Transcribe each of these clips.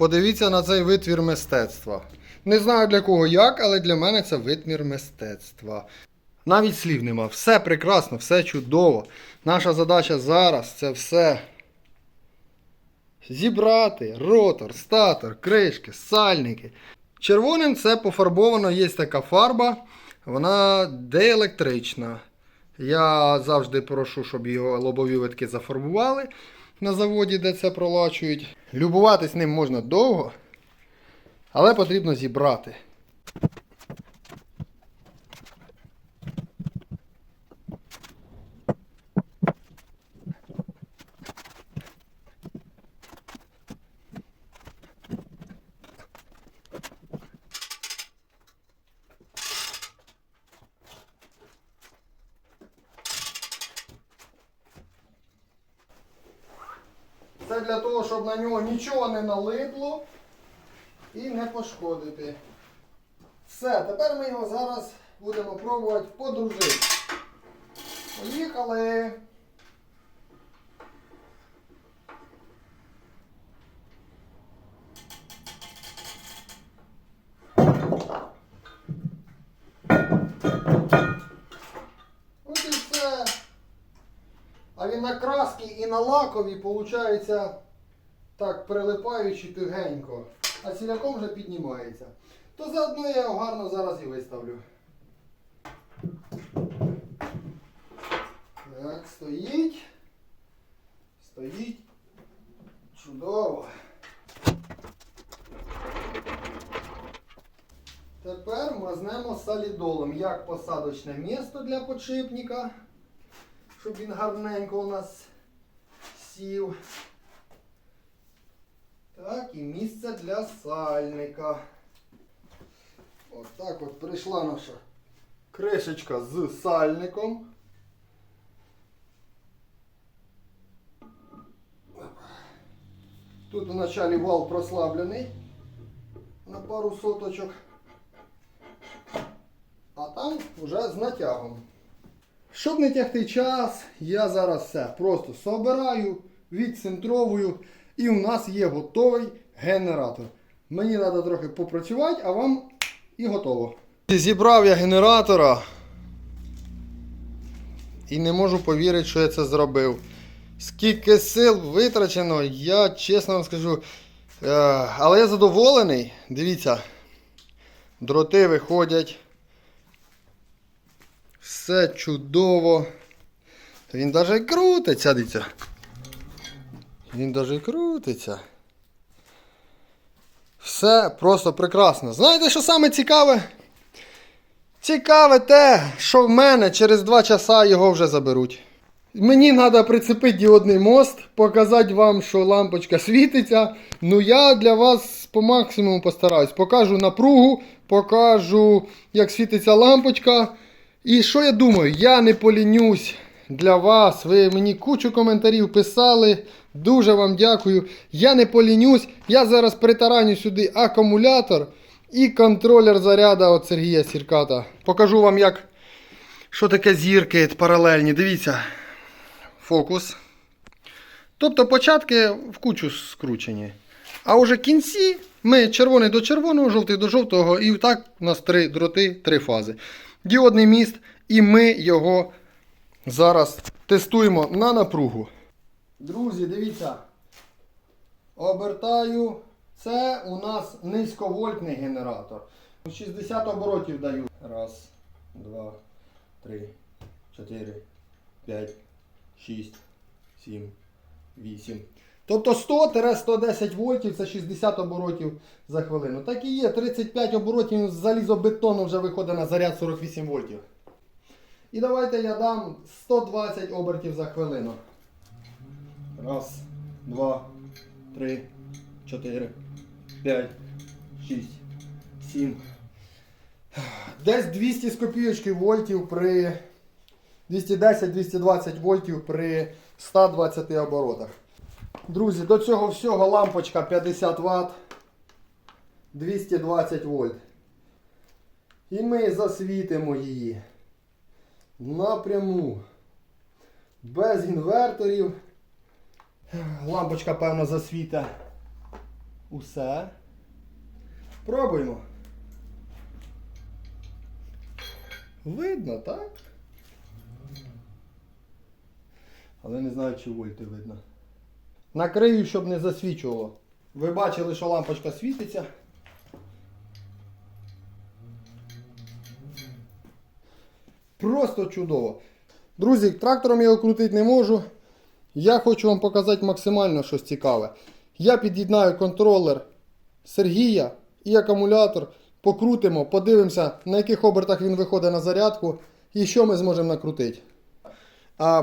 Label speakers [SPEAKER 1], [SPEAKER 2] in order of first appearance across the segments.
[SPEAKER 1] Подивіться на цей витвір мистецтва. Не знаю для кого як, але для мене це витвір мистецтва. Навіть слів нема. Все прекрасно, все чудово. Наша задача зараз це все зібрати. Ротор, статор, кришки, сальники. Червоним це пофарбовано, є така фарба, вона деелектрична. Я завжди прошу, щоб його лобові витки зафарбували на заводі, де це пролачують. Любуватись ним можна довго, але потрібно зібрати. Це для того, щоб на нього нічого не налипло і не пошкодити. Все, тепер ми його зараз будемо пробувати подружити. Поїхали! Краски і на лакові, виходить, так прилипаючи тугенько, а ціляком вже піднімається. То заодно я його гарно зараз і виставлю. Так, стоїть. Стоїть. Чудово. Тепер мазнемо солідолом як посадочне місто для подшипника щоб він гарненько у нас сів. Так, і місце для сальника. От так от прийшла наша кришечка з сальником. Тут в началі вал прослаблений на пару соточок, а там вже з натягом. Щоб не тягти час, я зараз все просто собираю, відцентровую і у нас є готовий генератор. Мені треба трохи попрацювати, а вам і готово. Зібрав я генератора і не можу повірити, що я це зробив. Скільки сил витрачено, я чесно вам скажу. Е, Але я задоволений. Дивіться, дроти виходять. Все чудово. Він навіть крутиться, дивіться. Він навіть крутиться. Все просто прекрасно. Знаєте, що саме цікаве? Цікаве те, що в мене через 2 часа його вже заберуть. Мені треба прицепити діодний мост, показати вам, що лампочка світиться. Ну я для вас по максимуму постараюсь. Покажу напругу, покажу, як світиться лампочка. І що я думаю, я не полінюсь для вас. Ви мені кучу коментарів писали. Дуже вам дякую. Я не полінюсь. Я зараз притараню сюди акумулятор і контролер заряду від Сергія Сірката. Покажу вам, як, що таке зірки паралельні. Дивіться. Фокус. Тобто початки в кучу скручені. А уже кінці ми червоний до червоного, жовтий до жовтого, і так у нас три дроти, три фази. Діодний міст, і ми його зараз тестуємо на напругу. Друзі, дивіться. Обертаю. Це у нас низьковольтний генератор. 60 оборотів даю. Раз, два, три, чотири, п'ять, шість, сім, вісім. Тобто 100-110 вольтів це 60 оборотів за хвилину. Так і є, 35 оборотів з залізобетону вже виходить на заряд 48 вольтів. І давайте я дам 120 обертів за хвилину. Раз, два, три, чотири, п'ять, шість, сім. Десь 200 з копійочки вольтів при 210-220 вольтів при 120 оборотах. Друзі, до цього всього лампочка 50 Вт, 220 вольт. І ми засвітимо її напряму. Без інверторів. Лампочка, певно, засвіта. усе. Пробуємо. Видно, так? Але не знаю, чи вольти видно. Накрию, щоб не засвічувало. Ви бачили, що лампочка світиться. Просто чудово. Друзі, трактором я його крутити не можу. Я хочу вам показати максимально щось цікаве. Я під'єднаю контролер Сергія і акумулятор. Покрутимо, подивимося, на яких обертах він виходить на зарядку і що ми зможемо накрутити.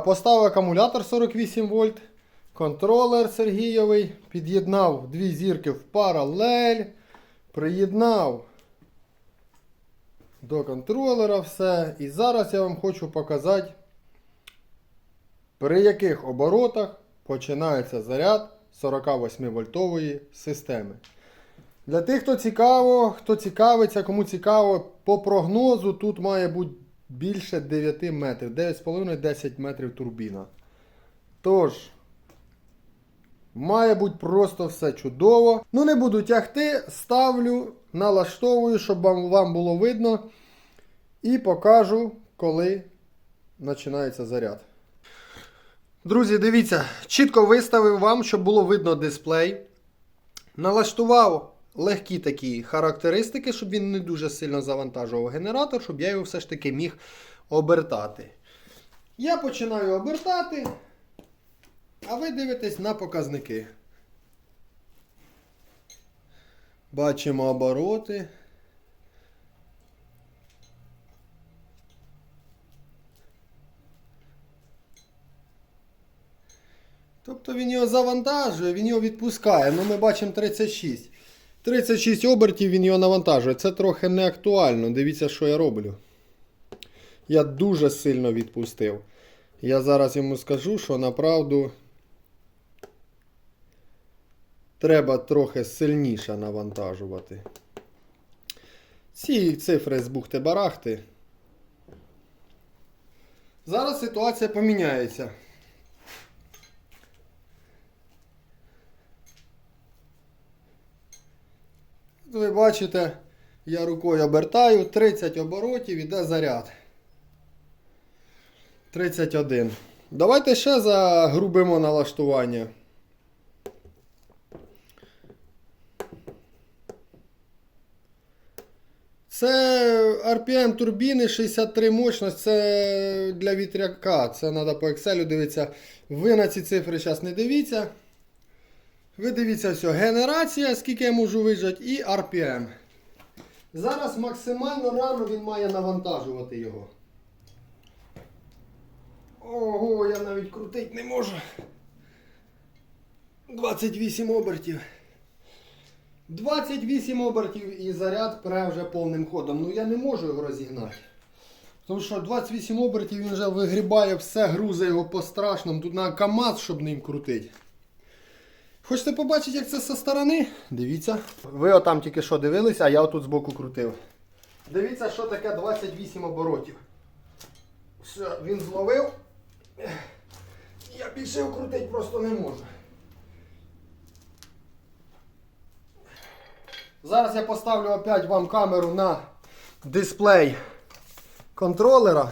[SPEAKER 1] Поставив акумулятор 48 вольт, контролер Сергійовий, під'єднав дві зірки в паралель, приєднав до контролера все. І зараз я вам хочу показати, при яких оборотах починається заряд 48 вольтової системи. Для тих, хто цікаво, хто цікавиться, кому цікаво, по прогнозу тут має бути більше 9 метрів, 9,5-10 метрів турбіна. Тож, має бути просто все чудово. Ну, не буду тягти, ставлю, налаштовую, щоб вам, вам було видно. І покажу, коли починається заряд. Друзі, дивіться, чітко виставив вам, щоб було видно дисплей. Налаштував легкі такі характеристики, щоб він не дуже сильно завантажував генератор, щоб я його все ж таки міг обертати. Я починаю обертати, а ви дивитесь на показники. Бачимо обороти. Тобто він його завантажує, він його відпускає. Ну ми бачимо 36. 36 обертів він його навантажує. Це трохи не актуально. Дивіться, що я роблю. Я дуже сильно відпустив. Я зараз йому скажу, що направду треба трохи сильніше навантажувати. Ці цифри з бухти-барахти. Зараз ситуація поміняється. Ви бачите, я рукою обертаю, 30 оборотів іде заряд. 31. Давайте ще загрубимо налаштування. Це RPM турбіни 63 мощність, це для вітряка. Це треба по Excel дивитися. Ви на ці цифри зараз не дивіться. Ви дивіться все, генерація, скільки я можу вижати, і RPM. Зараз максимально рано він має навантажувати його. Ого, я навіть крутити не можу. 28 обертів. 28 обертів і заряд пре вже повним ходом. Ну я не можу його розігнати. Тому що 28 обертів він вже вигрібає все, грузе його по страшному. Тут на КАМАЗ, щоб ним крутити. Хочете побачити, як це зі сторони? Дивіться. Ви отам тільки що дивилися, а я отут збоку крутив. Дивіться, що таке 28 оборотів. Все, він зловив. Я більше його крутити просто не можу. Зараз я поставлю опять вам камеру на дисплей контролера.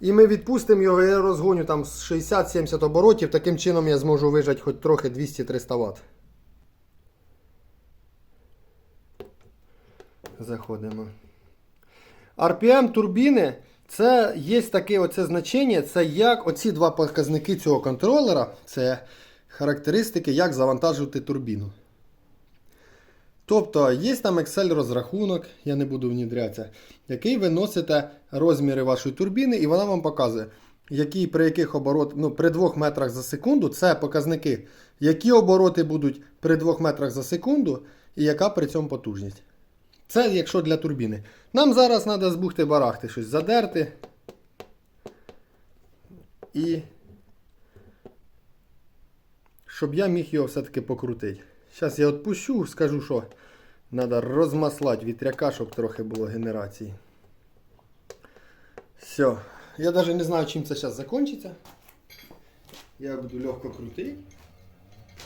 [SPEAKER 1] І ми відпустимо його, я розгоню там з 60-70 оборотів. Таким чином я зможу вижати хоч трохи 200-300 Вт. Заходимо. RPM турбіни це є таке оце значення, це як оці два показники цього контролера, це характеристики, як завантажувати турбіну. Тобто є там Excel розрахунок, я не буду внідрятися, який ви носите розміри вашої турбіни, і вона вам показує, які, при яких оборот, ну, при 2 метрах за секунду, це показники, які обороти будуть при 2 метрах за секунду, і яка при цьому потужність. Це якщо для турбіни. Нам зараз треба збухти барахти, щось задерти. І щоб я міг його все-таки покрутити. Зараз я відпущу, скажу, що треба розмаслати вітряка, щоб трохи було генерації. Все. Я навіть не знаю, чим це зараз закінчиться. Я буду легко крутити.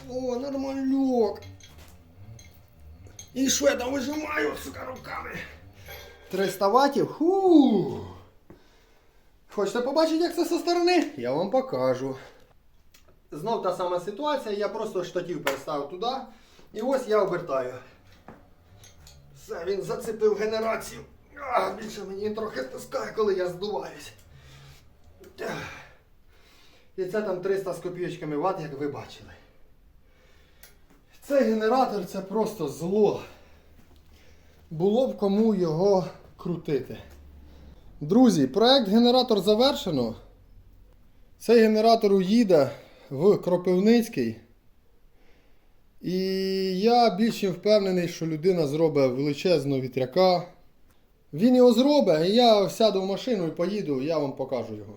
[SPEAKER 1] О, нормальок. І що я там вижимаю, сука, руками? 300 ватів? Ху. Хочете побачити, як це зі сторони? Я вам покажу. Знов та сама ситуація, я просто штатів переставив туди. І ось я обертаю. Все, він зацепив генерацію. А, більше мені трохи стискає, коли я здуваюсь. І це там 300 з копійочками ватт, як ви бачили. Цей генератор це просто зло. Було б кому його крутити. Друзі, проект генератор завершено. Цей генератор уїде в Кропивницький. І я більш впевнений, що людина зробить величезного вітряка. Він його зробить, і я сяду в машину і поїду, я вам покажу його.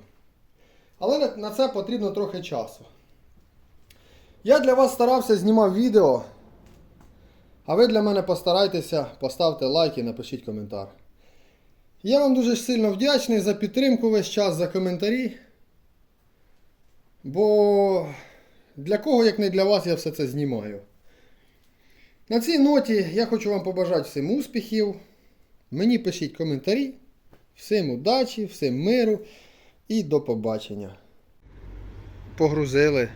[SPEAKER 1] Але на це потрібно трохи часу. Я для вас старався, знімав відео. А ви для мене постарайтеся, поставте лайк і напишіть коментар. Я вам дуже сильно вдячний за підтримку весь час, за коментарі. Бо для кого, як не для вас, я все це знімаю. На цій ноті я хочу вам побажати всім успіхів. Мені пишіть коментарі. Всім удачі, всім миру і до побачення. Погрузили.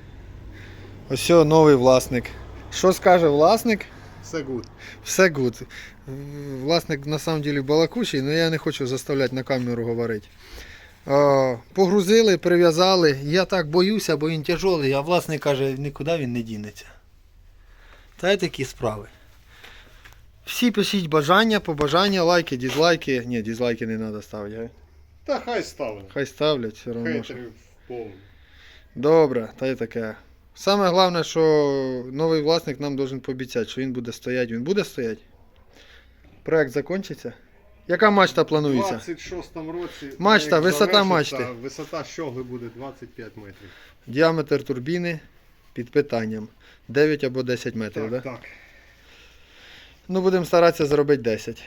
[SPEAKER 1] Ось новий власник. Що скаже власник?
[SPEAKER 2] Все гуд.
[SPEAKER 1] Все гуд. Власник на самом деле балакучий, але я не хочу заставляти на камеру говорити. Погрузили, прив'язали. Я так боюся, бо він тяжолий, а власник каже, нікуди він не дінеться. Та й такі справи. Всі пишіть бажання, побажання, лайки, дізлайки. Ні, дізлайки не треба ставити.
[SPEAKER 2] Та хай ставимо.
[SPEAKER 1] Хай ставлять все одно. що- Добре, та й таке. Саме головне, що новий власник нам должен пообіцяти, що він буде стояти. Він буде стояти? Проект закінчиться? Яка мачта
[SPEAKER 2] У
[SPEAKER 1] планується?
[SPEAKER 2] 26-му році.
[SPEAKER 1] Мачта, висота мачти.
[SPEAKER 2] Висота щогли буде 25 метрів.
[SPEAKER 1] Діаметр турбіни під питанням. 9 або 10 метрів,
[SPEAKER 2] Так,
[SPEAKER 1] да?
[SPEAKER 2] так.
[SPEAKER 1] Ну, будемо старатися зробити 10.